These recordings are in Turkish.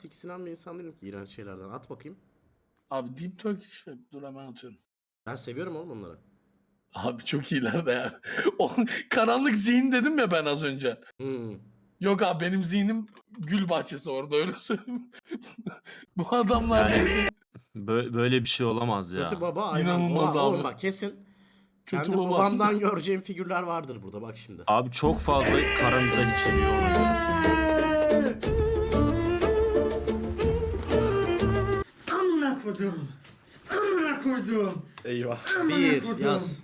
tiksinen bir insan değilim ki iğrenç şeylerden. At bakayım. Abi Deep Turkish Web. Dur hemen atıyorum. Ben seviyorum oğlum onları. Abi çok iyiler de yani. O karanlık zihin dedim ya ben az önce. Hmm. Yok abi benim zihnim gül bahçesi orada öyle söyleyeyim. Bu adamlar Yani-. Bö- böyle bir şey olamaz ya. Kötü baba aynen. İnanılmaz Oha, Oğlum abi. bak kesin. Kötü Kendi baba. babamdan göreceğim figürler vardır burada bak şimdi. Abi çok fazla kara mizah içeriyor. koydum. Amına koydum. Eyvah. Amına Bir koydum. yaz.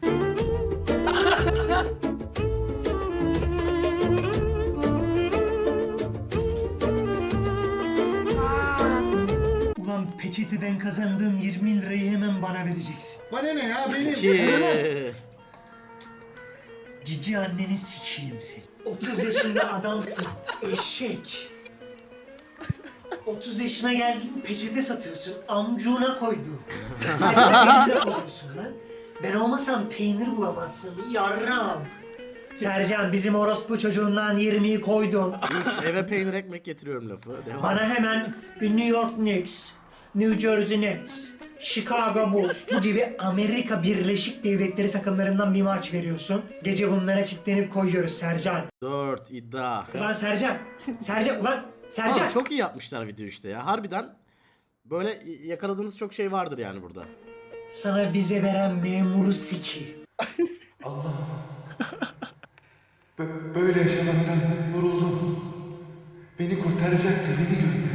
Ulan peçeteden kazandığın 20 lirayı hemen bana vereceksin. Bana ne ya benim? İki. Cici anneni sikeyim seni. 30 yaşında adamsın. Eşek. 30 yaşına geldin peçete satıyorsun. Amcuğuna koydu. Elimde koyuyorsun lan. Ben olmasam peynir bulamazsın. Yarram. Sercan bizim orospu çocuğundan 20'yi koydum. Üç. Eve peynir ekmek getiriyorum lafı. Devam. Bana hemen bir New York Knicks, New Jersey Nets, Chicago Bulls bu gibi Amerika Birleşik Devletleri takımlarından bir maç veriyorsun. Gece bunlara kilitlenip koyuyoruz Sercan. Dört iddia. Ulan Sercan, Sercan ulan Sercan. Oğlum çok iyi yapmışlar video işte ya. Harbiden böyle yakaladığınız çok şey vardır yani burada. Sana vize veren memuru siki. Bö- Böyle yaşamaktan yoruldum. Beni kurtaracak birini gönder.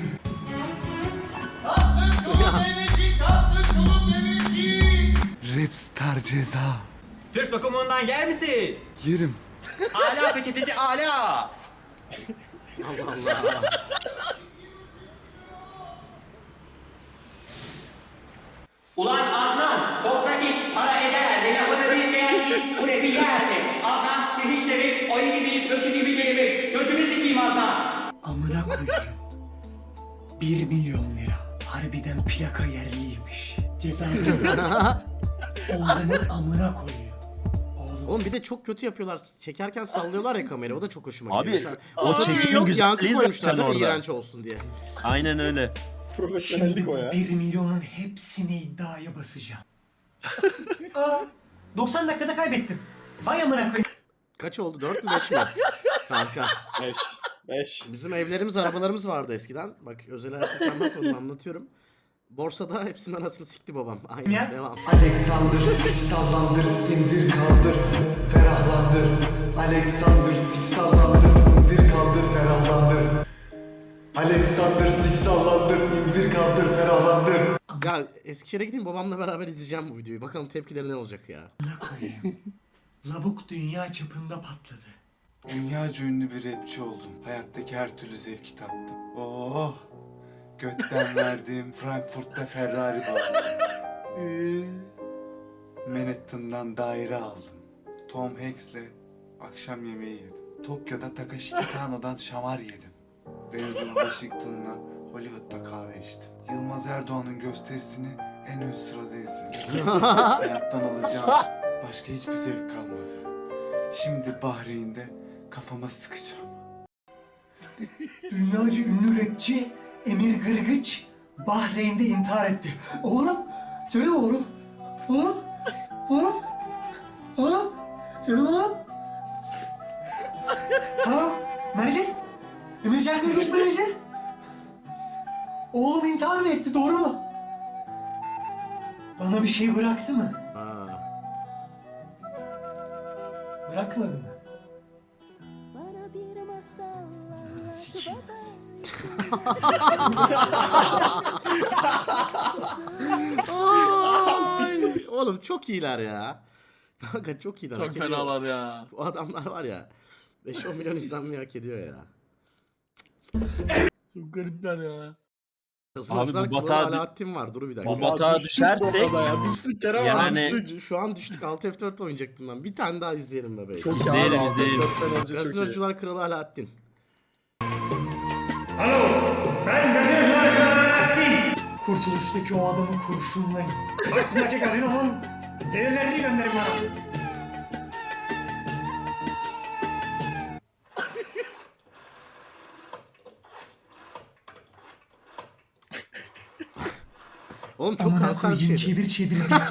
Rapstar ceza. Türk lokumundan yer misin? Yerim. Ala peçeteci ala. Allah Allah. Ulan Adnan, toprak iç, para eder, ve lafını bilmeyen it, kulebi yer mi? Adnan, bir işleri, ayı gibi, kötü gibi gelir. Götünü sikeyim Adnan. Amına koyayım. 1 milyon lira. Harbiden plaka yerliymiş. Ceza Oğlumun amına koyuyor. Oğlum bir de çok kötü yapıyorlar. Çekerken sallıyorlar ya kamerayı. O da çok hoşuma Abi, gidiyor. Mesela o ototune çekimin yok, güzelliği yankı koymuşlar zaten değil mi? orada. İğrenç olsun diye. Aynen öyle. Şimdi bu 1 milyonun hepsini iddiaya basacağım. Aa, 90 dakikada kaybettim. Vay amına koyayım. Kaç oldu? 4 mü 5 mi? Kanka. 5. 5. Bizim evlerimiz, arabalarımız vardı eskiden. Bak özel hayatı anlatmadım, anlatıyorum. Borsada hepsinin anasını sikti babam. Aynen Ya. devam. Alexander sik sallandır, indir kaldır, ferahlandır. Alexander sik sallandır, indir kaldır, ferahlandır. Alexander sik sallandır, indir kaldır, ferahlandır. Ya Eskişehir'e gideyim babamla beraber izleyeceğim bu videoyu. Bakalım tepkileri ne olacak ya. Amına koyayım. Lavuk dünya çapında patladı. Dünyaca ünlü bir rapçi oldum. Hayattaki her türlü zevki tattım. Oh! Götten verdiğim Frankfurt'ta Ferrari bağladım. Ee, Manhattan'dan daire aldım. Tom Hanks'le akşam yemeği yedim. Tokyo'da Takashi Kitano'dan şamar yedim. Denzel Washington'la Hollywood'da kahve içtim. Yılmaz Erdoğan'ın gösterisini en ön sırada izledim. Hayattan alacağım başka hiçbir zevk kalmadı. Şimdi Bahreyn'de kafama sıkacağım. Dünyaca ünlü rapçi Emir Gırgıç Bahreyn'de intihar etti. Oğlum, canım oğlum. Oğlum, oğlum, oğlum, canım oğlum. Ha, Mercan, Emircan Gırgıç Mercan. Oğlum intihar mı etti, doğru mu? Bana bir şey bıraktı mı? Bırakmadı mı? Ay, Oğlum çok iyiler ya. Kanka çok iyiler. Çok hak ediyor. fenalar ya. Bu adamlar var ya. 5-10 milyon izlenmeyi hak ediyor ya. Çok garipler ya. Kazanıcılar bu Kıvır batağa- Alaaddin var. Dur bir dakika. Bu batağa düşersek ya. Düştük kere var. Yani- Düştük. Şu an düştük. Alt F4 oynayacaktım ben. Bir tane daha izleyelim be bey. Çok iyi İzleyelim, abi. izleyelim. Dörtten önce çok iyi. Gazinocular Kralı Alaaddin. Ben gazeteciler Alaaddin. Kurtuluştaki o adamı kurşunlayın. Taksim'deki gazinomun değerlerini gönderin bana. Oğlum çok Amına kanser bir koyayım şeydi. çevir çevir bitmiyor.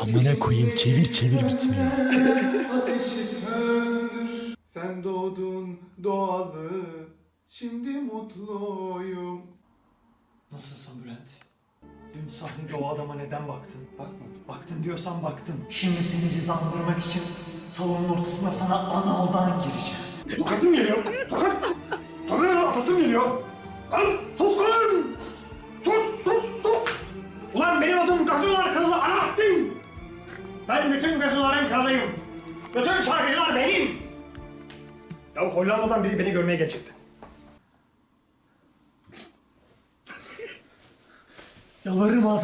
Amına koyayım çevir çevir bitmiyor. Mutluyum. Nasılsın Bülent? Dün sahnede o adama neden baktın? Bakmadım. Baktın diyorsan baktım. Şimdi seni cezalandırmak için salonun ortasına sana analdan gireceğim. Tokatım geliyor. Tokat. Tokat atasım geliyor. Lan sus lan. Sus sus sus. Ulan benim adım Gazinolar Kralı Alaaddin. Ben bütün gazinoların kralıyım. Bütün şarkıcılar benim. Ya Hollanda'dan biri beni görmeye gelecekti. Yalvarırım al.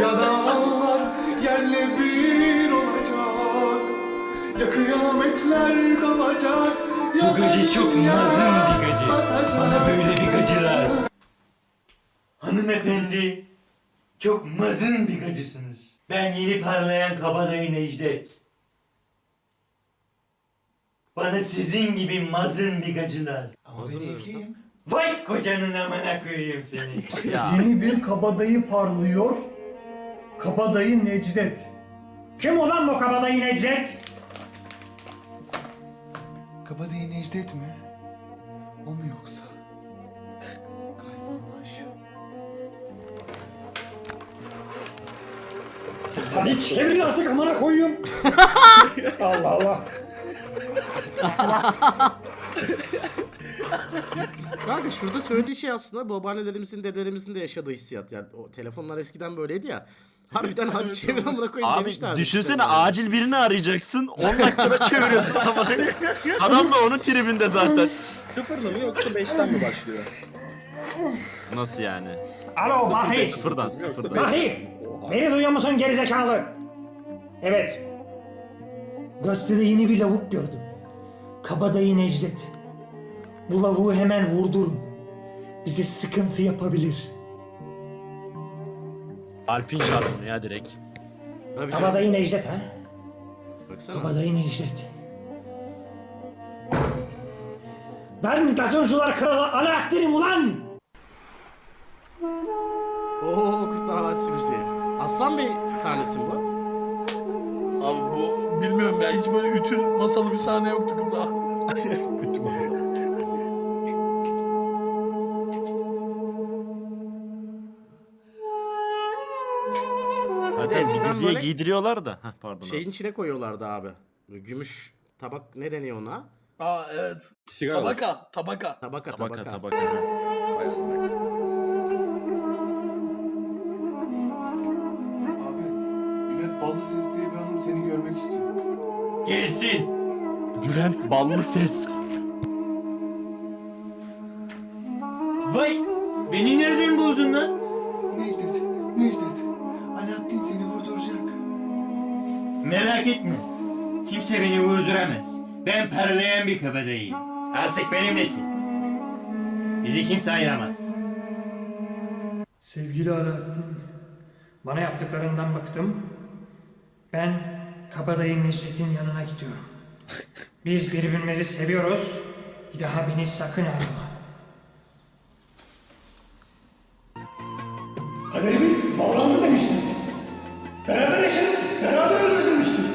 Ya dağlar yerle bir olacak. Ya kıyametler kalacak. Ya Bu gacı çok mazın bir gacı. batacak. Bana böyle bir gacı lazım. Hanımefendi, çok mazın bir gacısınız. Ben yeni parlayan kabadayı Necdet. Bana sizin gibi mazın bir gacı lazım. Ama Mazın ben evliyim. Vay kocanın amına koyayım seni. Ya Yeni bir kabadayı parlıyor. Kabadayı Necdet. Kim olan bu kabadayı Necdet? Kabadayı Necdet mi? O mu yoksa? Ona aşık. Hadi çevirin artık amına koyayım. Allah Allah. Kanka şurada söylediği şey aslında babaannelerimizin, dedelerimizin de yaşadığı hissiyat. Yani o telefonlar eskiden böyleydi ya. Harbiden hadi çevir amına koyayım Abi demişlerdi. düşünsene işte. acil birini arayacaksın 10 dakikada çeviriyorsun ama adam da onun tribinde zaten. Sıfırla mı yoksa beşten mi başlıyor? Nasıl yani? Alo Mahir. Sıfırdan sıfırdan. Mahir. Beni duyuyor musun gerizekalı? Evet. Gazetede yeni bir lavuk gördüm. Kabadayı Necdet. Bu lavuğu hemen vurdurun. Bize sıkıntı yapabilir. Alpin şarkını ya direkt. Tabii canım. Kabadayı Necdet ha? Baksana. Kabadayı Necdet. Ben gazoncular kralı Alaaddin'im ulan! Oo Kurtlar Vadisi müziği. Aslan Bey sahnesi mi bu? Abi bu bilmiyorum ya hiç böyle ütü masalı bir sahne yoktu burada. Hadi eskiden diziye böyle- giydiriyorlar da. Heh, pardon. abi. Şeyin içine koyuyorlardı abi. Böyle Gümüş tabak ne deniyor ona? Aa evet. Sigara. Tabaka, tabaka. Tabaka Tabaka tabaka. tabaka. Bülent Ballı Ses diye bir hanım seni görmek istiyor. Gelsin. Bülent ballı ses. Vay, beni nereden buldun lan? Necdet, Necdet. Alaaddin seni vurduracak. Merak etme. Kimse beni vurduramaz. Ben parlayan bir kabadayıyım. Artık benimlesin. Bizi kimse ayıramaz. Sevgili Alaaddin, bana yaptıklarından bıktım. Ben Kabadayı Necdet'in yanına gidiyorum. Biz birbirimizi seviyoruz. Bir daha beni sakın arama. Kaderimiz bağlandı demiştin. Beraber yaşarız, beraber ölürüz demiştin.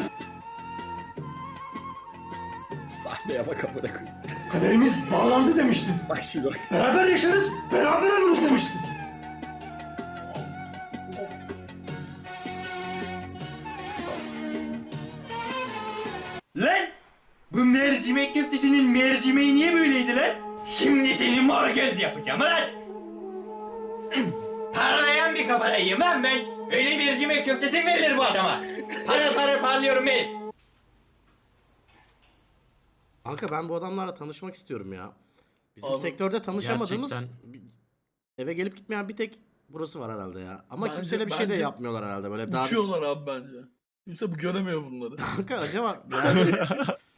Sahneye bak amına koyayım. Kaderimiz bağlandı demiştin. Bak şimdi bak. Beraber yaşarız, beraber ölürüz demiştin. Köftesinin mercimeği niye böyleydi lan? Şimdi seni mor göz yapacağım lan! Parlayan bir kabadayıyım lan ben. Öyle mercimek köftesi mi verilir bu adama? Parıl parıl parlıyorum ben. Kanka ben bu adamlarla tanışmak istiyorum ya. Bizim Abi, sektörde tanışamadığımız gerçekten. eve gelip gitmeyen bir tek burası var herhalde ya. Ama Bence- kimseyle bir şey de yapmıyorlar herhalde böyle. Daha... Uçuyorlar abi bence. Kimse bu göremiyor bunları. Kanka acaba yani...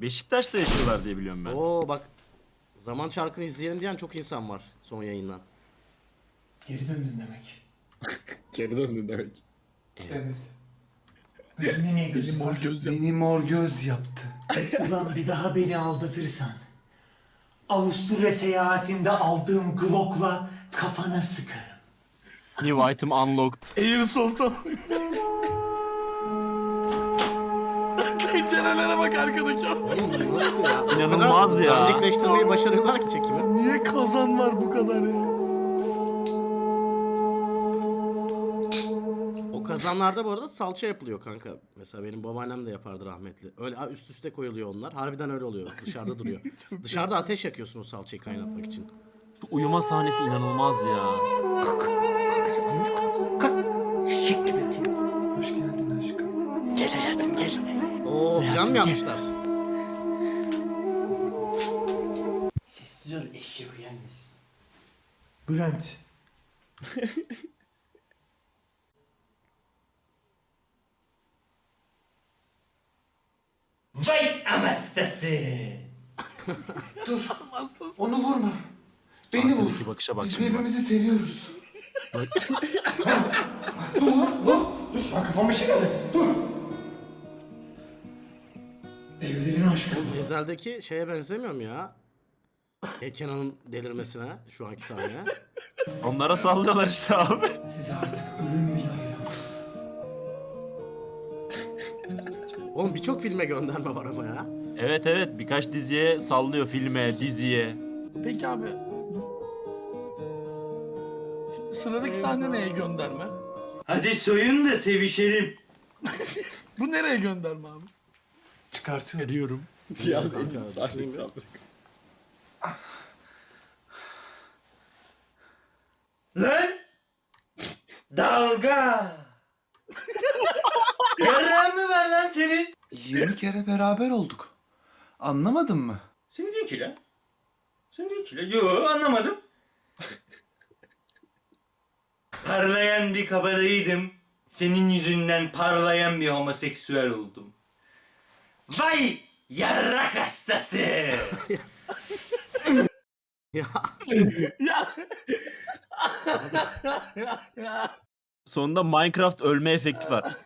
Beşiktaş'ta yaşıyorlar diye biliyorum ben. Oo bak Zaman Çarkı'nı izleyelim diyen çok insan var son yayından. Geri döndün demek. Geri döndün demek. Evet. Yüzüne niye gözün Mor var? göz yap. Beni mor göz yaptı. Ulan bir daha beni aldatırsan Avusturya seyahatinde aldığım Glock'la kafana sıkarım. New item unlocked. Airsoft'a Pencerelere bak arkadaki. Oğlum nasıl ya? İnanılmaz ya. Dandikleştirmeyi başarıyorlar ki çekimi. Niye kazan var bu kadar ya? O kazanlarda bu arada salça yapılıyor kanka. Mesela benim babaannem de yapardı rahmetli. Öyle ha, üst üste koyuluyor onlar. Harbiden öyle oluyor. Dışarıda duruyor. Dışarıda ateş yakıyorsun o salçayı kaynatmak için. Şu uyuma sahnesi inanılmaz ya. Hoş mı yapmışlar? Sessiz ol eşek uyanmasın. Bülent. Vay amastası. Onu vurma. Beni vur. Bakışa bak Biz şimdi bak. birbirimizi seviyoruz. Dur lan kafama şey geldi. Dur. Devlerin aşkı. Ezel'deki şeye benzemiyor mu ya? E, Kenan'ın delirmesine şu anki sahneye. Onlara sallıyorlar işte abi. Sizi artık ölüm bile ayıramaz. Oğlum birçok filme gönderme var ama ya. Evet evet birkaç diziye sallıyor filme, diziye. Peki abi. Şimdi sıradaki sahne neye gönderme? Hadi soyun da sevişelim. Bu nereye gönderme abi? Çıkartıyorum. Veriyorum. Düşüneyim. abi. Lan! Dalga! Yarrağın mı var lan senin? 20 kere beraber olduk. Anlamadın mı? Seninki lan. Seninki lan. Yo anlamadım. parlayan bir kabadayıydım. Senin yüzünden parlayan bir homoseksüel oldum. Vay yarrak hastası! Ya Ya. Sonunda Minecraft ölme efekti var.